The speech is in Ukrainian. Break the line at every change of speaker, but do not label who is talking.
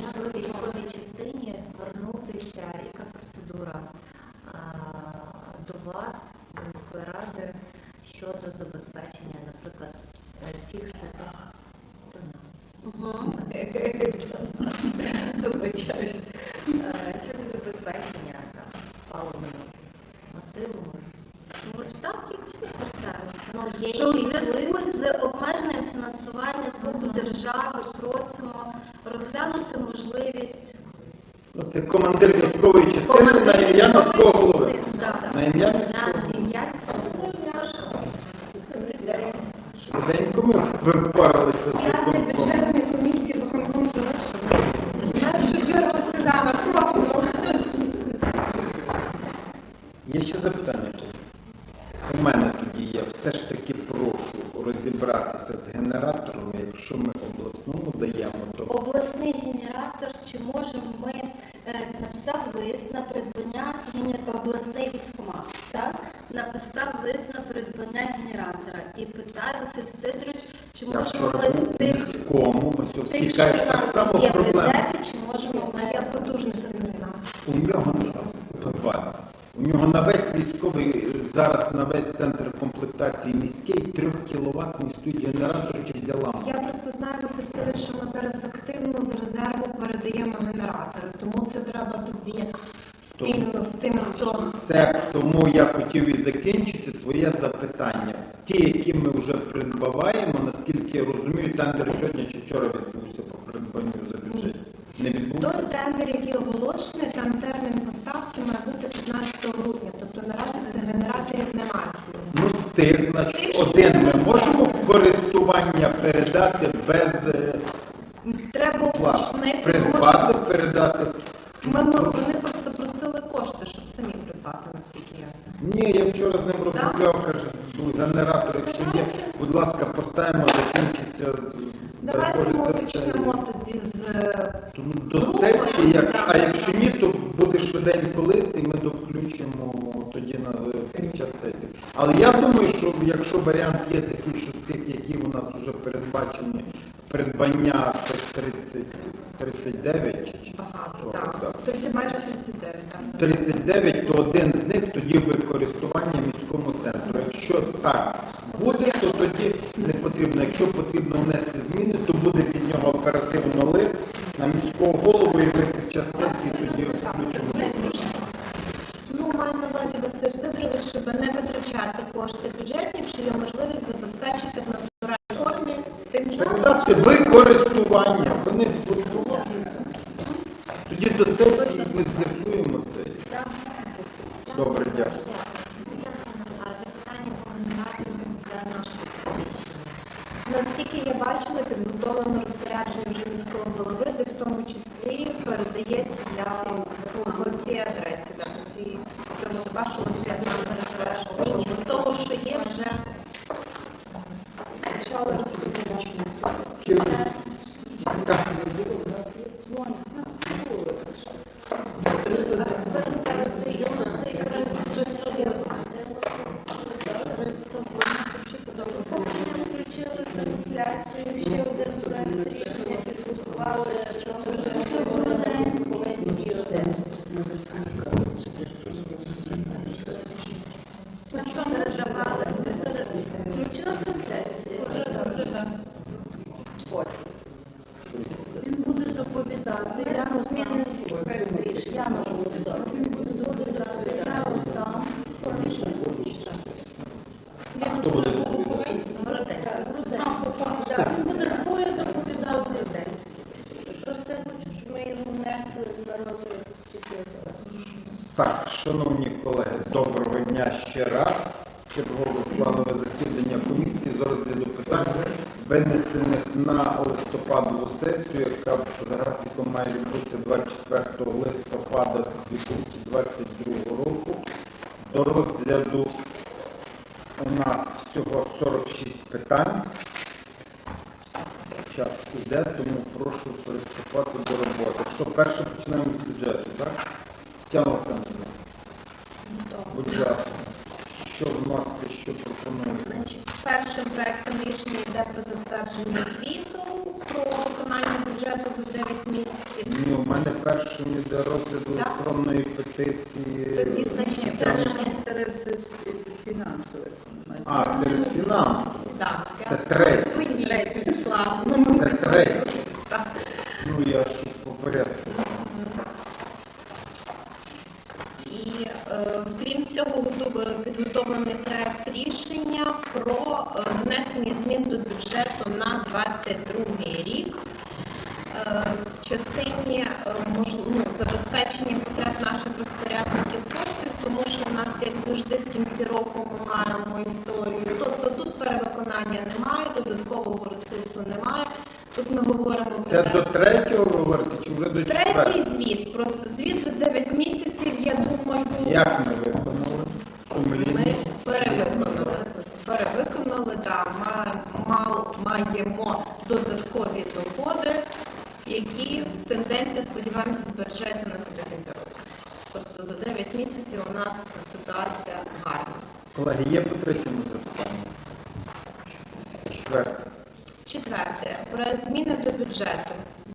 Як ви військовій частині звернутися, яка процедура до вас, до міської ради, щодо забезпечення, наприклад, тих статей до нас? Вибачаюсь. Е, Щодо забезпечення там, паливними мастилами.
Ну, так, як всі звертаються.
Ну, є
Що з обмеженням фінансування з боку держави просимо розглянути можливість
Ну, Це командир військової частини на ім'я міського голови. На ім'я
ім'я
Швиденько ми випаралися з
Я на
виконкомом.
комісії виконком завершила. Я вже чергу сюди на.
Є ще запитання? У мене тоді є. Все ж таки розібратися з генератором. Якщо ми обласному даємо, то
обласний генератор, чи можемо ми е, написав лист на придбання обласний військомат, так? Написав лист на придбання генератора і питає Василь Сидорович, чи
я
можемо
вчора
ми з тих,
міському, ми
з тих, що у нас є в резерві, чи можемо ми
Я потужності не знаю.
У нього по 20. У нього на весь військовий зараз на весь центр комплектації міський 3 кіловатний стоїть генераторчик для.
Я просто знаю, Васильович, що ми зараз активно з резерву передаємо генератори, тому це треба тоді спільно з тим, хто
Це тому я хотів і закінчити своє запитання. Ті, які ми вже придбаваємо, наскільки я розумію, тендер сьогодні чи вчора відбувся по придбанню за бюджет. Не відбувся?
той тендер, який оголошений, там термін поставки має бути 15 грудня. Тобто наразі генераторів немає.
Ну, з тих, значить, один ми можемо в користування передати без е,
Треба уточнити, тому
Придбати,
що
передати.
ми, ми, вони просто просили кошти, щоб самі придбати, наскільки я знаю.
Ні, я вчора з ним розмовляв, каже, генератор, якщо є, будь ласка, поставимо, закінчиться.
Давайте
Боже,
ми
це все.
почнемо тоді з е,
Тому До сесії, як, а якщо ні, то буде швиденько лист і ми довключимо тоді на під час сесії. Але я думаю, що якщо варіант є такий, що з тих, які у нас вже передбачені, придбання 30, 39 чи чи
багато.
то,
Так,
так.
30, майже 39. Так.
39, то один з них тоді використання міському центру. Якщо так буде, то тоді не потрібно. Якщо потрібно внести зміни, то буде від нього оперативно лист на міського голову, і ми під час сесії тоді включимо.
Ну, маю на увазі Василь Сидорович, щоб не витрачати кошти бюджетні, якщо є можливість забезпечити
Передати використування. Вони погоджуються. Тоді до сесії ми з'ясуємо це. Добре, дякую.
Наскільки я бачила, підготовлено розпорядження вже міського голови, де в тому числі передається для цій адресі, цій вашого святого. Ні, ні, з того, що є, вже почали розпорядження.
Він буде доповідати. Я розміну Я можу Він буде доповідати. Я роздам.
Хто буде?
Він буде доповідати.
Я йому внесли на розгляд.
Так, шановні доброго дня ще раз. Чергове планове засідання комісії з розгляду питань, винесених на листопадову сесію, яка за графіком має відбутися 24 листопада 2022 року. До розгляду у нас всього 46 питань. Час іде, тому прошу приступати до роботи. Що перше почнемо з бюджету, так? Тетяна Олександрівна.
Першим проектом рішення йде про затвердження звіту про виконання бюджету за 9 місяців.
Ні, у мене першим іде розгляд електронної петиції.
Тоді, значить, це
Там-
ж
фінансових.
А, серед фінансів.
так.
Це третє.
Безплатно.
Це третє. Ну я ж по порядку.
І е, крім цього, готов- підготовлений проект рішення про е, внесення змін до бюджету на 22 рік. Е, В частині е, ну, забезпечення потреб наших розпорядників коштів, тому що в нас, як завжди, в кінці року ми маємо історію. Тобто тут перевиконання немає, додаткового ресурсу немає. Тут ми говоримо про
Це до третього ви говорите чи вже до четвертого?
Третій звіт. Просто звіт за 9 місяців, я думаю,
Як ми виконали?
Ми перевиконали. Перевиконали, так, маємо додаткові доходи, які тенденція, сподіваємося, збережеться на до кінця року. Тобто за 9 місяців у нас ситуація гарна.
Колеги, є по третьому запитанню? Четверте.
Четверте, про зміни до бюджету.